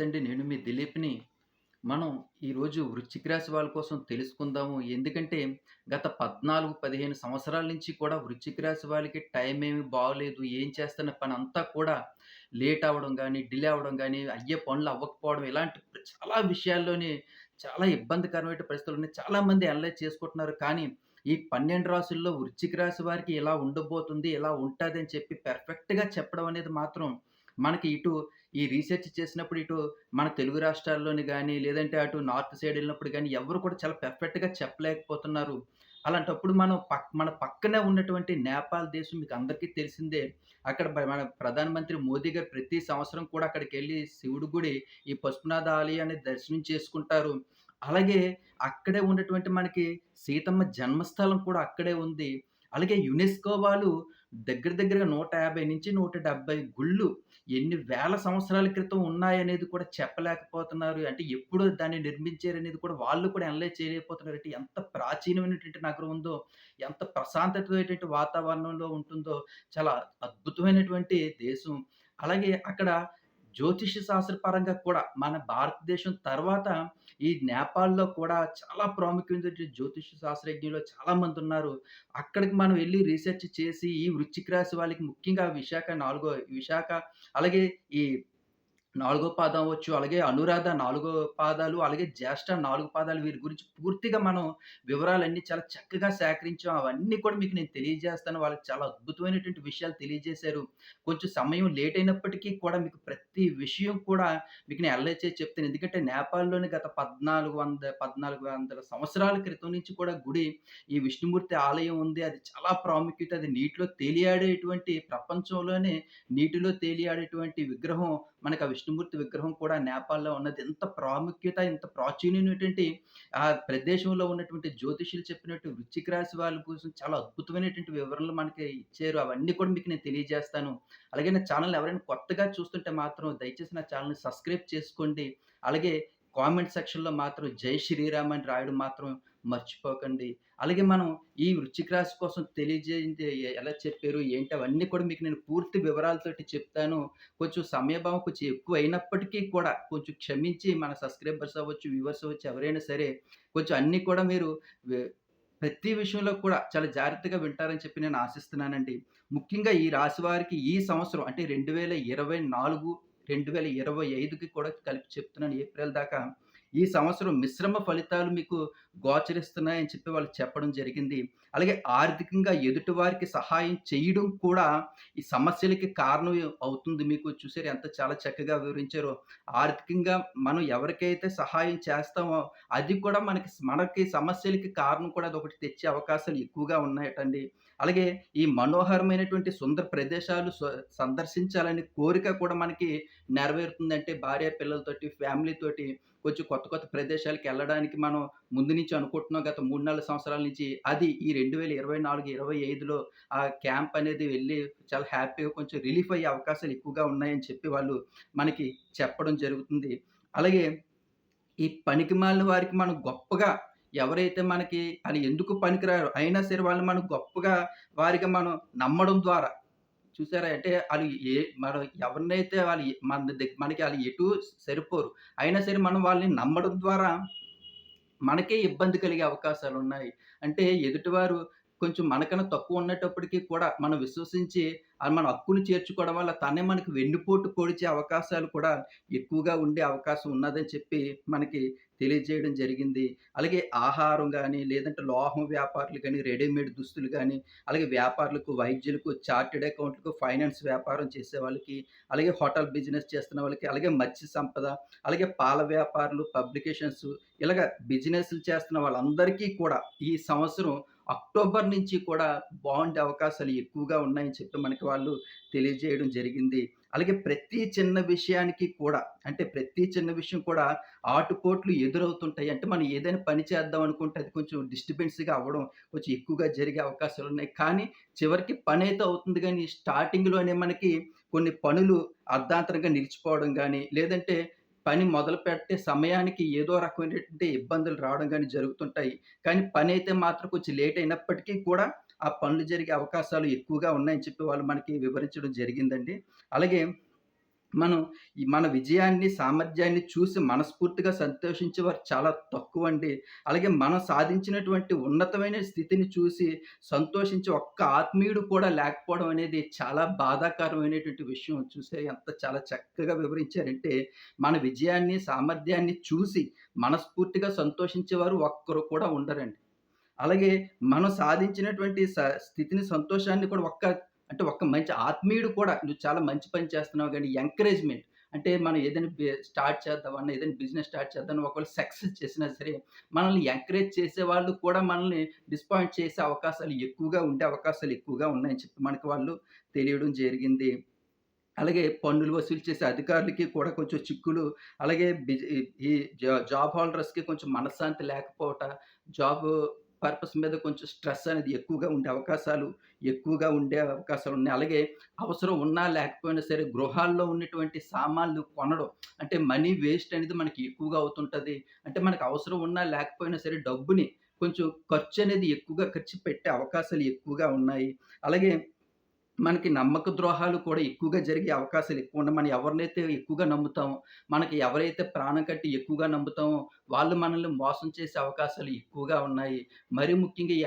నమస్తే అండి. నేను మీ దిలీప్‌ని. మనం ఈరోజు వృశ్చిక రాశి వాళ్ళ కోసం తెలుసుకుందాము. ఎందుకంటే గత 14, 15 సంవత్సరాల నుంచి కూడా వృశ్చిక రాశి వాళ్ళకి టైం ఏమి బాగోలేదు. ఏం చేస్తున్న అంతా కూడా లేట్ అవ్వడం కానీ డిలే అవ్వడం కానీ అయ్యే పనులు అవ్వకపోవడం ఇలాంటి చాలా విషయాల్లోని చాలా ఇబ్బందికరమైన పరిస్థితులున్నాయి. చాలామంది అనలైజ్ చేసుకుంటున్నారు. కానీ ఈ 12 రాసుల్లో వృశ్చిక రాశి వారికి ఇలా ఉండబోతుంది, ఇలా ఉంటదని చెప్పి పెర్ఫెక్ట్గా చెప్పడం అనేది మాత్రం మనకి ఇటు ఈ రీసెర్చ్ చేసినప్పుడు ఇటు మన తెలుగు రాష్ట్రాల్లోని కానీ లేదంటే అటు నార్త్ సైడ్ వెళ్ళినప్పుడు కానీ ఎవ్వరు కూడా చాలా పెర్ఫెక్ట్గా చెప్పలేకపోతున్నారు. అలాంటప్పుడు మనం పక్ మన పక్కనే ఉన్నటువంటి నేపాల్ దేశం మీకు అందరికీ తెలిసిందే. అక్కడ మన ప్రధానమంత్రి మోదీ గారు ప్రతి సంవత్సరం కూడా అక్కడికి వెళ్ళి శివుడి గుడి, ఈ పసుపునాథ ఆలయాన్ని దర్శనం చేసుకుంటారు. అలాగే అక్కడే ఉన్నటువంటి మనకి సీతమ్మ జన్మస్థలం కూడా అక్కడే ఉంది. అలాగే యునెస్కో వాళ్ళు దగ్గర దగ్గరగా 150-170 గుళ్ళు ఎన్ని వేల సంవత్సరాల క్రితం ఉన్నాయనేది కూడా చెప్పలేకపోతున్నారు. అంటే ఎప్పుడు దాన్ని నిర్మించారనేది కూడా వాళ్ళు కూడా అనలైజ్ చేయలేకపోతున్నారు. అంటే ఎంత ప్రాచీనమైనటువంటి నగరం ఉందో, ఎంత ప్రశాంతత వాతావరణంలో ఉంటుందో, చాలా అద్భుతమైనటువంటి దేశం. అలాగే అక్కడ జ్యోతిష శాస్త్ర పరంగా కూడా మన భారతదేశం తర్వాత ఈ నేపాల్‌లో కూడా చాలా ప్రాముఖ్యమైన జ్యోతిష శాస్త్రజ్ఞులు చాలామంది ఉన్నారు. అక్కడికి మనం వెళ్ళి రీసెర్చ్ చేసి ఈ వృచ్చిక రాశి వాళ్ళకి ముఖ్యంగా విశాఖ నాలుగో విశాఖ అలాగే ఈ నాలుగో పాదం అవ్వచ్చు, అలాగే అనురాధ నాలుగో పాదాలు, అలాగే జ్యేష్ఠ నాలుగు పాదాలు వీరి గురించి పూర్తిగా మనం వివరాలన్నీ చాలా చక్కగా సేకరించాం. అవన్నీ కూడా మీకు నేను తెలియజేస్తాను. వాళ్ళకి చాలా అద్భుతమైనటువంటి విషయాలు తెలియజేశారు. కొంచెం సమయం లేట్ అయినప్పటికీ కూడా మీకు ప్రతి విషయం కూడా మీకు నేను అనలైజ్ చేసి చెప్తాను. ఎందుకంటే నేపాల్‌లోని గత 1400, 1400 సంవత్సరాల క్రితం నుంచి కూడా గుడి ఈ విష్ణుమూర్తి ఆలయం ఉంది. అది చాలా ప్రాముఖ్యత. అది నీటిలో తేలియాడేటువంటి ప్రపంచంలోనే నీటిలో తేలియాడేటువంటి విగ్రహం మనకు ఆ విష్ణుమూర్తి విగ్రహం కూడా నేపాల్‌లో ఉన్నది. ఎంత ప్రాముఖ్యత, ఇంత ప్రాచీనమైనటువంటి ఆ ప్రదేశంలో ఉన్నటువంటి జ్యోతిష్యులు చెప్పినట్టు వృచ్చిక రాశి వాళ్ళ కోసం చాలా అద్భుతమైనటువంటి వివరణలు మనకి ఇచ్చారు. అవన్నీ కూడా మీకు నేను తెలియజేస్తాను. అలాగే నా ఛానల్ ఎవరైనా కొత్తగా చూస్తుంటే మాత్రం దయచేసి నా ఛానల్ని సబ్స్క్రైబ్ చేసుకోండి. అలాగే కామెంట్ సెక్షన్‌లో మాత్రం జై శ్రీరామ్ అని రాయడం మాత్రం మర్చిపోకండి. అలాగే మనం ఈ వృచ్చిక రాశి కోసం తెలియజేయండి ఎలా చెప్పారు, ఏంటి అవన్నీ కూడా మీకు నేను పూర్తి వివరాలతోటి చెప్తాను. కొంచెం సమయభావం కొంచెం ఎక్కువ అయినప్పటికీ కూడా కొంచెం క్షమించి మన సబ్స్క్రైబర్స్ అవ్వచ్చు, వ్యూవర్స్ అవ్వచ్చు ఎవరైనా సరే కొంచెం అన్నీ కూడా మీరు ప్రతి విషయంలో కూడా చాలా జాగ్రత్తగా వింటారని చెప్పి నేను ఆశిస్తున్నానండి. ముఖ్యంగా ఈ రాశి వారికి ఈ సంవత్సరం అంటే రెండు వేల ఇరవై నాలుగు 2024, 2025కి కూడా కలిపి చెప్తున్నాను ఏప్రిల్ దాకా. ఈ సంవత్సరం మిశ్రమ ఫలితాలు మీకు గోచరిస్తున్నాయని చెప్పి వాళ్ళు చెప్పడం జరిగింది. అలాగే ఆర్థికంగా ఎదుటి వారికి సహాయం చేయడం కూడా ఈ సమస్యలకి కారణం అవుతుంది. మీకు చూసారు ఎంత చాలా చక్కగా వివరించారో. ఆర్థికంగా మనం ఎవరికైతే సహాయం చేస్తామో అది కూడా మనకి మనకి సమస్యలకి కారణం కూడా అదొకటి తెచ్చే అవకాశాలు ఎక్కువగా ఉన్నాయటండి. అలాగే ఈ మనోహరమైనటువంటి సుందర ప్రదేశాలు స సందర్శించాలనే కోరిక కూడా మనకి నెరవేరుతుందంటే భార్య పిల్లలతోటి, ఫ్యామిలీతోటి కొంచెం కొత్త కొత్త ప్రదేశాలకు వెళ్ళడానికి మనం ముందు నుంచి అనుకుంటున్నాం గత 3, 4 సంవత్సరాల నుంచి. అది ఈ 2024, 25లో ఆ క్యాంప్ అనేది వెళ్ళి చాలా హ్యాపీగా కొంచెం రిలీఫ్ అయ్యే అవకాశాలు ఎక్కువగా ఉన్నాయని చెప్పి వాళ్ళు మనకి చెప్పడం జరుగుతుంది. అలాగే ఈ పనికిమాలిన వారికి మనం గొప్పగా ఎవరైతే మనకి అది ఎందుకు పనికిరారు అయినా సరే వాళ్ళని మనం గొప్పగా వారికి మనం నమ్మడం ద్వారా చూసారా? అంటే వాళ్ళు ఏ మనం ఎవరినైతే వాళ్ళు మన మనకి వాళ్ళు ఎటు సరిపోరు. అయినా సరే మనం వాళ్ళని నమ్మడం ద్వారా మనకే ఇబ్బంది కలిగే అవకాశాలు ఉన్నాయి అంటే ఎదుటివారు కొంచెం మనకన్నా తక్కువ ఉన్నప్పటికీ కూడా మనం విశ్వసించి మన హక్కును చేర్చుకోవడం వల్ల తనే మనకి వెన్నుపోటు పొడిచే అవకాశాలు కూడా ఎక్కువగా ఉండే అవకాశం ఉన్నదని చెప్పి మనకి తెలియజేయడం జరిగింది. అలాగే ఆహారం కానీ లేదంటే లోహం వ్యాపారులు కానీ రెడీమేడ్ దుస్తులు కానీ అలాగే వ్యాపారులకు, వైద్యులకు, చార్టర్డ్ అకౌంట్‌లకు, ఫైనాన్స్ వ్యాపారం చేసే వాళ్ళకి, అలాగే హోటల్ బిజినెస్ చేస్తున్న వాళ్ళకి, అలాగే మత్స్య సంపద, అలాగే పాల వ్యాపారులు, పబ్లికేషన్స్ ఇలాగ బిజినెస్‌లు చేస్తున్న వాళ్ళందరికీ కూడా ఈ సంవత్సరం అక్టోబర్ నుంచి కూడా బాగుండే అవకాశాలు ఎక్కువగా ఉన్నాయని చెప్పి మనకి వాళ్ళు తెలియజేయడం జరిగింది. అలాగే ప్రతి చిన్న విషయానికి కూడా అంటే ప్రతి చిన్న విషయం కూడా ఆటుపోట్లు ఎదురవుతుంటాయి. అంటే మనం ఏదైనా పని చేద్దాం అనుకుంటే అది కొంచెం డిస్టర్బెన్స్‌గా అవ్వడం కొంచెం ఎక్కువగా జరిగే అవకాశాలు ఉన్నాయి కానీ చివరికి పని అయితే అవుతుంది కానీ స్టార్టింగ్‌లోనే మనకి కొన్ని పనులు అర్ధాంతరంగా నిలిచిపోవడం కానీ లేదంటే పని మొదలుపెట్టే సమయానికి ఏదో రకమైనటువంటి ఇబ్బందులు రావడం కానీ జరుగుతుంటాయి. కానీ పని అయితే మాత్రం కొంచెం లేట్ అయినప్పటికీ కూడా ఆ పనులు జరిగే అవకాశాలు ఎక్కువగా ఉన్నాయని చెప్పి వాళ్ళు మనకి వివరించడం జరిగిందండి. అలాగే మనం మన విజయాన్ని, సామర్థ్యాన్ని చూసి మనస్ఫూర్తిగా సంతోషించేవారు చాలా తక్కువ అండి అలాగే మనం సాధించినటువంటి ఉన్నతమైన స్థితిని చూసి సంతోషించే ఒక్క ఆత్మీయుడు కూడా లేకపోవడం అనేది చాలా బాధాకరమైనటువంటి విషయం. చూసే ఎంత చాలా చక్కగా వివరించారంటే, మన విజయాన్ని, సామర్థ్యాన్ని చూసి మనస్ఫూర్తిగా సంతోషించేవారు ఒక్కరు కూడా ఉండరండి. అలాగే మనం సాధించినటువంటి స స్థితిని, సంతోషాన్ని కూడా ఒక్క అంటే ఒక మంచి ఆత్మీయుడు కూడా "నువ్వు చాలా మంచి పని చేస్తున్నావు" కానీ ఎంకరేజ్‌మెంట్ అంటే మనం ఏదైనా స్టార్ట్ చేద్దామన్నా, ఏదైనా బిజినెస్ స్టార్ట్ చేద్దామని ఒకవేళ సక్సెస్ చేసినా సరే, మనల్ని ఎంకరేజ్ చేసే వాళ్ళు కూడా మనల్ని డిస్పాయింట్ చేసే అవకాశాలు ఎక్కువగా ఉండే అవకాశాలు ఎక్కువగా ఉన్నాయని చెప్పి మనకు వాళ్ళు తెలియడం జరిగింది. అలాగే పన్నులు వసూలు చేసే అధికారులకి కూడా కొంచెం చిక్కులు, అలాగే బిజి ఈ జా జాబ్ హోల్డర్స్‌కి కొంచెం మనశ్శాంతి లేకపోవట, జాబ్ పర్పస్ మీద కొంచెం స్ట్రెస్ అనేది ఎక్కువగా ఉండే అవకాశాలు ఎక్కువగా ఉండే అవకాశాలు ఉన్నాయి అలాగే అవసరం ఉన్నా లేకపోయినా సరే గృహాల్లో ఉన్నటువంటి సామాన్లు కొనడం అంటే మనీ వేస్ట్ అనేది మనకి ఎక్కువగా అవుతుంటుంది అంటే మనకు అవసరం ఉన్నా లేకపోయినా సరే డబ్బుని కొంచెం ఖర్చు అనేది ఎక్కువగా ఖర్చు పెట్టే అవకాశాలు ఎక్కువగా ఉన్నాయి. అలాగే మనకి నమ్మక ద్రోహాలు కూడా ఎక్కువగా జరిగే అవకాశాలు ఎక్కువున్నాయి. మనం ఎవరినైతే ఎక్కువగా నమ్ముతామో, మనకి ఎవరైతే ప్రాణం కట్టి ఎక్కువగా నమ్ముతామో, వాళ్ళు మనల్ని మోసం చేసే అవకాశాలు ఎక్కువగా ఉన్నాయి. మరి ముఖ్యంగా ఈ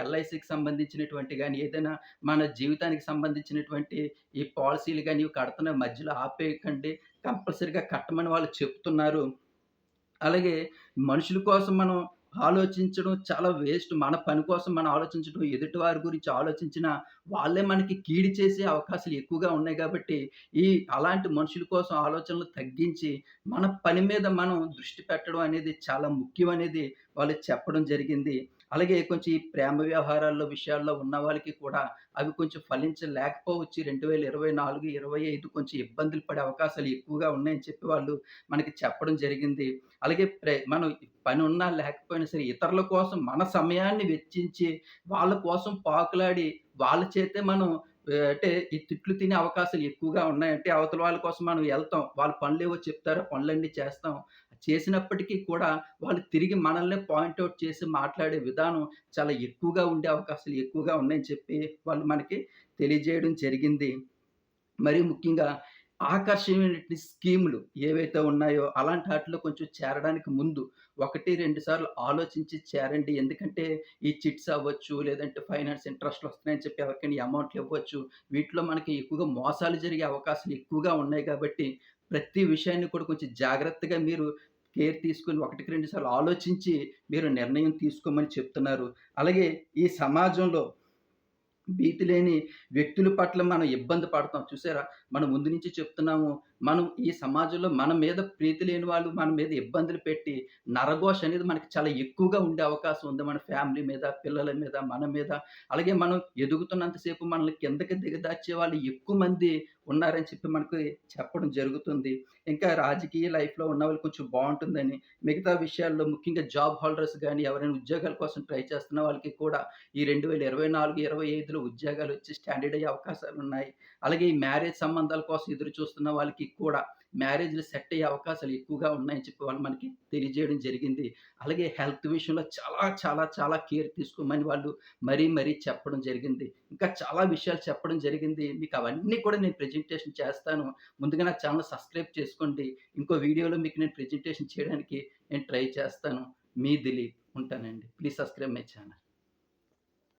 సంబంధించినటువంటి కానీ ఏదైనా మన జీవితానికి సంబంధించినటువంటి ఈ పాలసీలు కానీ ఇవి కడుతున్న మధ్యలో ఆపేయకండి. కంపల్సరీగా కట్టమని వాళ్ళు చెప్తున్నారు. అలాగే మనుషుల కోసం మనం ఆలోచించడం చాలా వేస్ట్. మన పని కోసం మనం ఆలోచించడం, ఎదుటి వారి గురించి ఆలోచించినా వాళ్ళే మనకి కీడు చేసే అవకాశాలు ఎక్కువగా ఉన్నాయి కాబట్టి ఈ అలాంటి మనుషుల కోసం ఆలోచనలు తగ్గించి, మన పని మీద మనం దృష్టి పెట్టడం అనేది చాలా ముఖ్యం అనేది వాళ్ళు చెప్పడం జరిగింది. అలాగే కొంచెం ఈ ప్రేమ వ్యవహారాల్లో విషయాల్లో ఉన్న వాళ్ళకి కూడా అవి కొంచెం ఫలించలేకపోవచ్చు. 2024, 25 కొంచెం ఇబ్బందులు పడే అవకాశాలు ఎక్కువగా ఉన్నాయని చెప్పి వాళ్ళు మనకి చెప్పడం జరిగింది. అలాగే ప్రే మనం పని ఉన్నా లేకపోయినా సరే ఇతరుల కోసం మన సమయాన్ని వెచ్చించి, వాళ్ళ కోసం పాకులాడి, వాళ్ళ చేతే మనం అంటే ఈ తిట్లు తినే అవకాశాలు ఎక్కువగా ఉన్నాయి. అంటే అవతల వాళ్ళ కోసం మనం వెళ్తాం వాళ్ళ పనులు ఏవో చెప్తారో పనులన్నీ చేస్తాం. చేసినప్పటికీ కూడా వాళ్ళు తిరిగి మనల్నే పాయింట్ చేసి మాట్లాడే విధానం చాలా ఎక్కువగా ఉండే అవకాశాలు ఎక్కువగా ఉన్నాయని చెప్పి వాళ్ళు మనకి తెలియజేయడం జరిగింది. మరి ముఖ్యంగా ఆకర్షణీయమైన స్కీములు ఏవైతే ఉన్నాయో అలాంటి వాటిలో కొంచెం చేరడానికి ముందు 1, 2 సార్లు ఆలోచించి చేరండి. ఎందుకంటే ఈ చిట్స్ అవ్వచ్చు, లేదంటే ఫైనాన్స్ ఇంట్రెస్ట్‌లు వస్తున్నాయని చెప్పి ఎవరికైనా అమౌంట్‌లు ఇవ్వచ్చు. వీటిలో మనకి ఎక్కువగా మోసాలు జరిగే అవకాశాలు ఎక్కువగా ఉన్నాయి కాబట్టి, ప్రతి విషయాన్ని కూడా కొంచెం జాగ్రత్తగా మీరు కేర్ తీసుకొని 1కి 2 సార్లు ఆలోచించి మీరు నిర్ణయం తీసుకోమని చెప్తున్నారు. అలాగే ఈ సమాజంలో భీతి లేని వ్యక్తుల పట్ల మనం ఇబ్బంది పడతాం. చూసారా? మనం ముందు నుంచి చెప్తున్నాము. మనం ఈ సమాజంలో మన మీద ప్రీతి లేని వాళ్ళు మన మీద ఇబ్బందులు పెట్టి, నరఘోష అనేది మనకి చాలా ఎక్కువగా ఉండే అవకాశం ఉంది. మన ఫ్యామిలీ మీద, పిల్లల మీద, మన మీద. అలాగే మనం ఎదుగుతున్నంతసేపు మనల్ని కిందకి దిగదార్చే వాళ్ళు ఎక్కువ మంది ఉన్నారని చెప్పి మనకి చెప్పడం జరుగుతుంది. ఇంకా రాజకీయ లైఫ్‌లో ఉన్న వాళ్ళు కొంచెం బాగుంటుందని మిగతా విషయాల్లో ముఖ్యంగా జాబ్ హోల్డర్స్ కానీ ఎవరైనా ఉద్యోగాల కోసం ట్రై చేస్తున్న వాళ్ళకి కూడా ఈ రెండు వేల ఇరవై నాలుగు ఇరవై ఐదులో ఉద్యోగాలు వచ్చి స్టాండర్డ్ అయ్యే అవకాశాలు ఉన్నాయి అలాగే ఈ మ్యారేజ్ సంబంధాల కోసం ఎదురు చూస్తున్న వాళ్ళకి కూడా మ్యారేజ్‌లు సెట్ అయ్యే అవకాశాలు ఎక్కువగా ఉన్నాయని చెప్పి వాళ్ళు మనకి తెలియజేయడం జరిగింది. అలాగే హెల్త్ విషయంలో చాలా, చాలా, చాలా కేర్ తీసుకోమని వాళ్ళు మరీ, మరీ చెప్పడం జరిగింది. ఇంకా చాలా విషయాలు చెప్పడం జరిగింది. మీకు అవన్నీ కూడా నేను ప్రెజెంటేషన్ చేస్తాను. ముందుగా నా ఛానల్ సబ్స్క్రైబ్ చేసుకోండి. ఇంకో వీడియోలో మీకు నేను ప్రెజెంటేషన్ చేయడానికి నేను ట్రై చేస్తాను. మీ దిలీప్. ఉంటానండి. Please subscribe my channel